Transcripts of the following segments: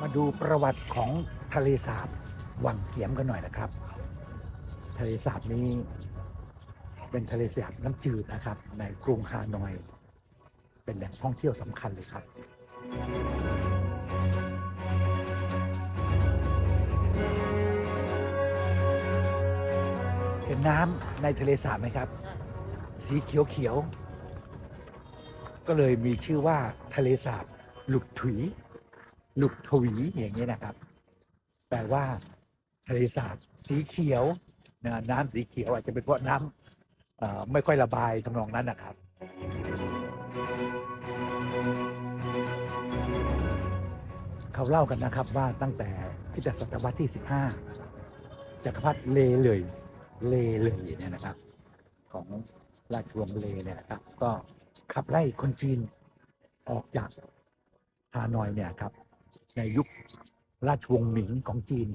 มาดูประวัติของทะเลสาบวังเกียมกันหน่อยนะครับ ทะเลสาบนี้ เป็นทะเลสาบน้ำจืดนะครับ ในกรุงฮานอย เป็นแหล่งท่องเที่ยวสำคัญเลยครับเห็นน้ำในทะเลสาบไหมครับ สีเขียวเขียวๆก็เลยมีชื่อว่าทะเลสาบหลุกถุย หลุกทวีอย่างนี้นะครับ แปลว่าทะเลสาบสีเขียวนะน้ำสีเขียวอาจจะเป็นเพราะน้ำไม่ค่อยระบายทำนองนั้นนะครับ เขาเล่ากันนะครับว่าตั้งแต่คริสตศตวรรษที่ 15จักรพรรดิเลเลยเลเลยเนี่ยนะครับ ของราชวงศ์เลเนี่ยนะครับ ก็ขับไล่คนจีนออกจากฮานอยเนี่ยครับ ในยุคราชวงศ์หมิงของจีน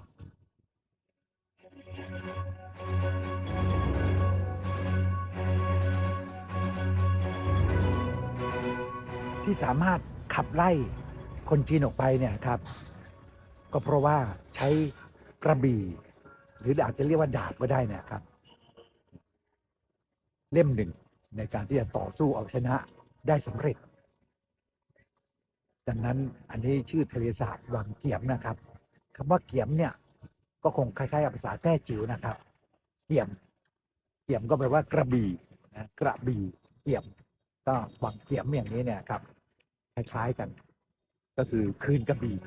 ที่สามารถขับไล่คนจีนออกไปเนี่ยครับ ก็เพราะว่าใช้กระบี่ หรืออาจจะเรียกว่าดาบก็ได้นะครับ เล่มหนึ่งในการที่จะต่อสู้เอาชนะได้สำเร็จ ดังนั้นอันนี้ชื่อทะเลสาบวังเกียมนะครับคำว่าเกียมเนี่ยก็คงคล้ายๆกับภาษาแต้จิ๋วนะครับ เกียม เกียมก็แปลว่ากระบี่นะกระบี่เกียม ก็วังเกียมอย่างนี้เนี่ยครับคล้ายๆกัน ก็คือคืนกระบี่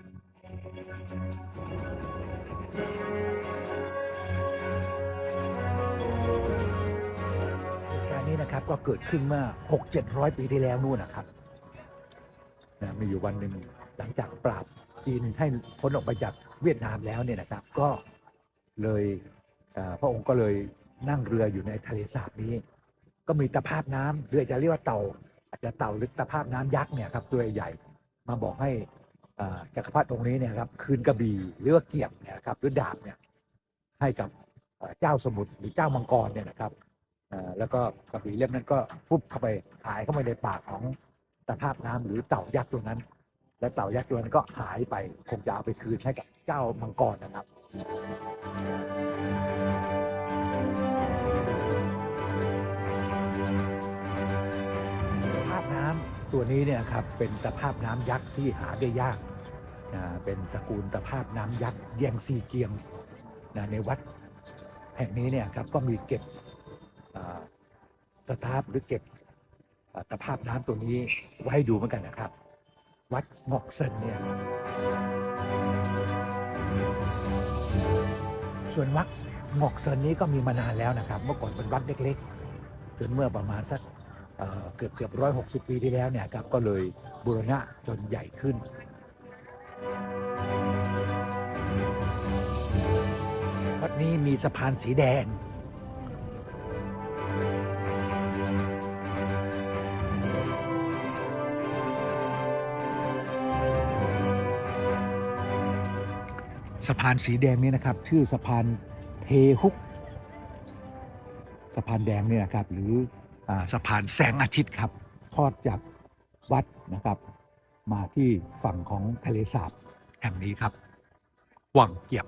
การนี้นะครับก็เกิดขึ้นเมื่อ 6 7 0 0 ปีที่แล้วนู่นนะครับ นะมีอยู่วันหนึ่งหลังจากปราบจีนให้พ้นออกไปจากเวียดนามแล้วเนี่ยนะครับ ก็เลยพระองค์ก็เลยนั่งเรืออยู่ในทะเลสาบนี้ ก็มีตะภาพน้ำหรือจะเรียกว่าเต่า อาจจะเต่าหรือตะภาพน้ำยักษ์เนี่ยครับตัวใหญ่มาบอกให้จักรพรรดิองค์นี้เนี่ยครับคืนกระบี่หรือว่าเกียบเนี่ยครับหรือดาบเนี่ยให้กับเจ้าสมุทรหรือเจ้ามังกรเนี่ยนะครับแล้วก็กระบี่เล่มนั้นก็ฟุบเข้าไปหายเข้าไปในปากของ ตภาพน้ำหรือเต่ายักษ์ตัวนั้น และเต่ายักษ์ตัวนั้นก็หายไปคงจะเอาไปคืนให้กับเจ้ามังกรนะครับตะภาพน้ำตัวนี้เนี่ยครับเป็นตภาพน้ำยักษ์ที่หาได้ยากนะเป็นตระกูลตภาพน้ำยักษ์แยงซีเกียงนะในวัดแห่งนี้เนี่ยครับก็มีเก็บอ่าสตาฟหรือเก็บ ตภาพน้ำตัวนี้ไว้ให้ดูเหมือนกันนะครับ วัดงอกเซินเนี่ยครับส่วนวัดงอกเซินนี้ก็มีมานานแล้วนะครับ เมื่อก่อนเป็นวัดเล็กๆจนเมื่อประมาณสักเกือบเกือบร้อยหกสิบปีที่แล้วเนี่ยครับก็เลยบูรณะจนใหญ่ขึ้น วัดนี้มีสะพานสีแดง สะพานสีแดงนี้นะครับ ชื่อสะพานเทฮุก สะพานแดงเนี่ยนะครับ หรืออสะพานแสงอาทิตย์ครับ ทอดจากวัดนะครับ มาที่ฝั่งของทะเลสาบแห่งนี้ครับวังเกียม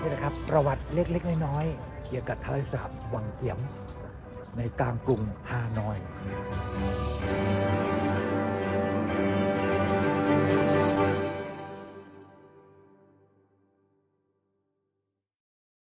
นี่นะครับ ประวัติเล็ก ๆ น้อยๆเกี่ยวกับทะเลสาบวังเกียม ในกลางกรุงฮานอย